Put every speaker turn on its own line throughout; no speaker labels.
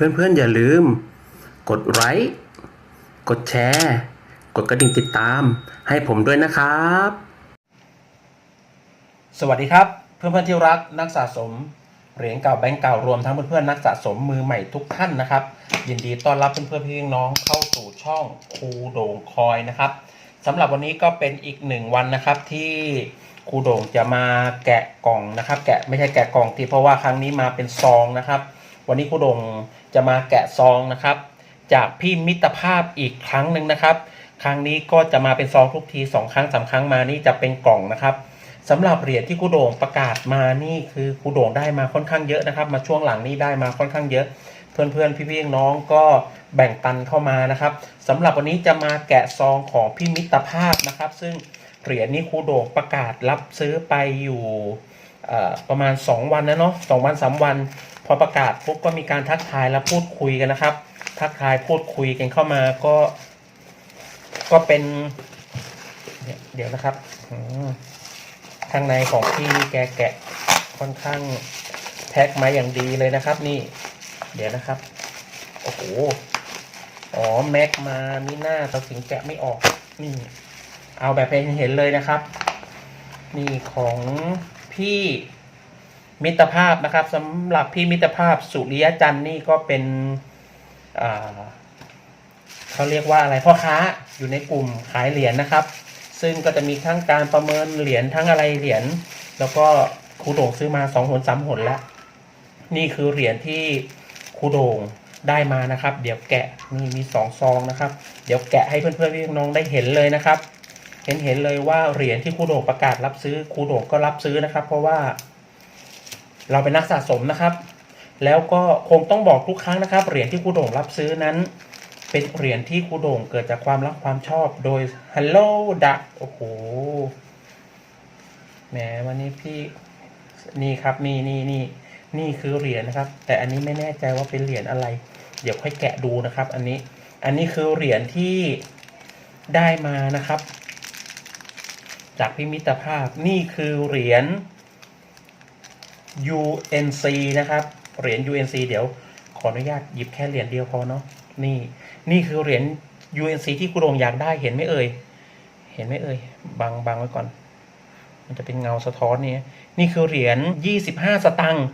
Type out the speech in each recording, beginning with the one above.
เพื่อนๆอย่าลืม กดไลค์กดแชร์ กดกระดิ่งติดตาม ให้ผมด้วยนะครับ สวัสดีครับ เพื่อนๆที่รักนักสะสมเหรียญเก่าแบงก์เก่ารวมทั้งเพื่อนๆนักสะสมมือใหม่ทุกท่านนะครับ ยินดีต้อนรับเพื่อนๆพี่น้องเข้าสู่ช่องครูโด่งคอยนะครับสำหรับวันนี้ก็เป็นอีกหนึ่งวันนะครับที่ครูโด่งจะมาแกะกล่องนะครับ แกะไม่ใช่แกะกล่องที่เพราะว่าครั้งนี้มาเป็นซองนะครับ วันนี้ครูโด่งจะมาแกะซองนะครับ จากพี่มิตรภาพอีกครั้งหนึ่งนะครับ ครั้งนี้ก็จะมาเป็นซองทุกทีสองครั้งสามครั้งมานี่จะเป็นกล่องนะครับสำหรับเหรียญที่ครูโด่งประกาศมานี่คือครูโด่งได้มาค่อนข้างเยอะนะครับ มาช่วงหลังนี้ได้มาค่อนข้างเยอะ เพื่อนๆพี่ๆน้องก็แบ่งปันเข้ามานะครับสำหรับวันนี้จะมาแกะซองของพี่มิตรภาพนะครับ ซึ่งเหรียญนี้ครูโด่งประกาศรับซื้อไปอยู่ประมาณ 2 วันนะเนาะสองวันสามวัน อประกาศปุ๊บก็มีการทักทายและพูดคุยกันนะครับ ทักทายพูดคุยกันเข้ามาก็ ก็เป็น เดี๋ยวนะครับข้างในของพี่แกแกะค่อนข้างแพ็คมาอย่างดีเลยนะครับ นี่ เดี๋ยวนะครับโอ้โหอ๋อแม็กมานี่หน้าเราถึงแกะไม่ออกนี่ เอาแบบให้เห็นเลยนะครับ นี่ของพี่ มิตรภาพนะครับสำหรับพี่มิตรภาพสุริยจันทร์นี่ก็เป็นเขาเรียกว่าอะไรพ่อค้าอยู่ในกลุ่มขายเหรียญนะครับ ซึ่งก็จะมีทั้งการประเมินเหรียญทั้งอะไรเหรียญแล้วก็ครูโด่งซื้อมาสองหนสามหนแล้ว นี่คือเหรียญที่ครูโด่งได้มานะครับ เดี๋ยวแกะนี่มีสองซองนะครับ เดี๋ยวแกะให้เพื่อนๆพี่น้องได้เห็นเลยนะครับ เห็นเห็นเลยว่าเหรียญที่ครูโด่งประกาศรับซื้อครูโด่งก็รับซื้อนะครับ เพราะว่า เราเป็นนักสะสมนะครับ แล้วก็คงต้องบอกทุกครั้งนะครับ เหรียญที่ครูโด่งรับซื้อนั้น เป็นเหรียญที่ครูโด่งเกิดจากความรักความชอบโดย Hello Duck โอ้โหแหมวันนี้พี่นี่ครับนี่นี่นี่นี่คือเหรียญนะครับ แต่อันนี้ไม่แน่ใจว่าเป็นเหรียญอะไร เดี๋ยวค่อยแกะดูนะครับ อันนี้อันนี้คือเหรียญที่ได้มานะครับ จากพิมิตรภาพนี่คือเหรียญ UNC นะครับ เหรียญ UNC เดี๋ยวขออนุญาตหยิบแค่เหรียญเดียวพอเนาะนี่นี่คือเหรียญ UNC ที่กุโรงอยากได้เห็นไหมเอ่ยเห็นไหมเอ่ยบังบังไว้ก่อน มันจะเป็นเงาสะท้อนนี่นี่คือเหรียญ 25 สตังค์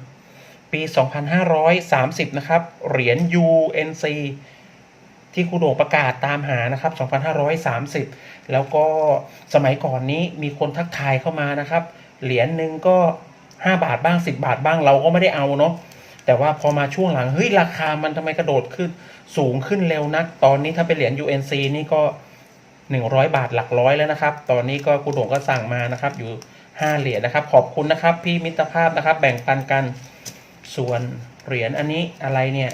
ปี 2530 นะครับ เหรียญ UNC ที่ครูโด่งประกาศตามหานะครับ 2530 แล้วก็สมัยก่อนนี้มีคนทักทายเข้ามานะครับ เหรียญหนึ่งก็ 5บาทบ้าง10บาทบ้างเราก็ไม่ได้เอาเนาะแต่ว่าพอมาช่วงหลังเฮ้ยราคามันทำไมกระโดดขึ้นสูงขึ้นเร็วนัก ตอนนี้ถ้าเป็นเหรียญ UNC นี่ก็100บาทหลักร้อยแล้วนะครับ ตอนนี้ก็ครูโด่งก็สั่งมานะครับ อยู่5เหรียญนะครับ ขอบคุณนะครับ พี่มิตรภาพนะครับ แบ่งปันกันส่วนเหรียญอันนี้อะไรเนี่ย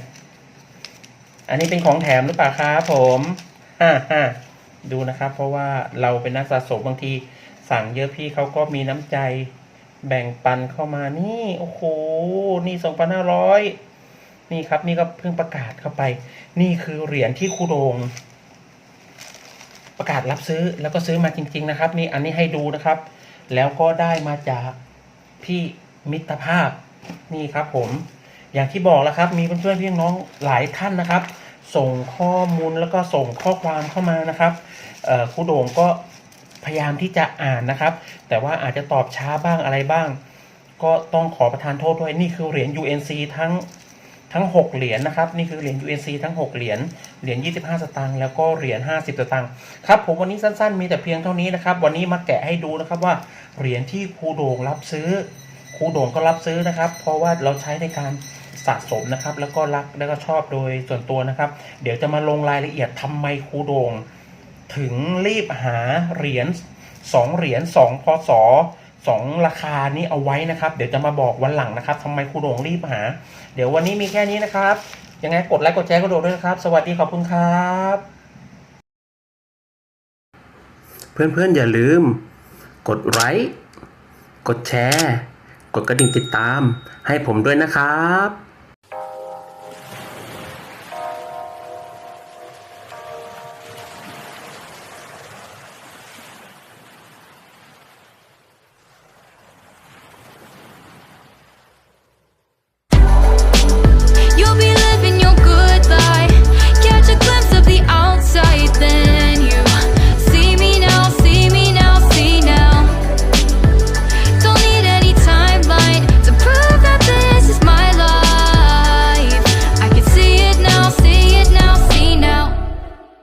อันนี้เป็นของแถมหรือเปล่าครับผมฮ่าฮ่าดูนะครับ เพราะว่าเราเป็นนักสะสมบางที สั่งเยอะพี่เขาก็มีน้ำใจ แบ่งปันเข้ามานี่โอ้โหนี่สองพันห้าร้อยนี่ครับนี่ก็เพิ่งประกาศเข้าไป นี่คือเหรียญที่ครูโดงประกาศรับซื้อแล้วก็ซื้อมาจริง ๆ นะครับ นี่อันนี้ให้ดูนะครับ แล้วก็ได้มาจากพี่มิตรภาพนี่ครับผมอย่างที่บอกแล้วครับ มีเพื่อนๆพี่น้องหลายท่านนะครับ ส่งข้อมูลแล้วก็ส่งข้อความเข้ามานะครับครูโด่งก็ พยายามที่จะอ่านนะครับ แต่ว่าอาจจะตอบช้าบ้างอะไรบ้าง ก็ต้องขอประทานโทษด้วยนี่คือเหรียญ UNC ทั้งทั้ง 6 เหรียญนะครับ นี่คือเหรียญ UNC ทั้ง 6 เหรียญ เหรียญ 25 สตางค์ แล้วก็เหรียญ 50 สตางค์ ครับ ผมวันนี้สั้นๆ มีแต่เพียงเท่านี้นะครับ วันนี้มาแกะให้ดูนะครับว่าเหรียญที่ครูโด่งรับซื้อ ครูโด่งก็รับซื้อนะครับ เพราะว่าเราใช้ในการสะสมนะครับ แล้วก็รัก แล้วก็ชอบโดยส่วนตัวนะครับ เดี๋ยวจะมาลงรายละเอียดทำไมครูโดง ถึงรีบหาเหรียญสองเหรียญสองพศสองราคานี้เอาไว้นะครับ เดี๋ยวจะมาบอกวันหลังนะครับทำไมครูโดงรีบหา เดี๋ยววันนี้มีแค่นี้นะครับ ยังไงกดไลค์กดแชร์กดโดดด้วยนะครับ สวัสดีขอบคุณครับ เพื่อนๆอย่าลืม กดไลค์กดแชร์ กดกระดิ่งติดตาม ให้ผมด้วยนะครับ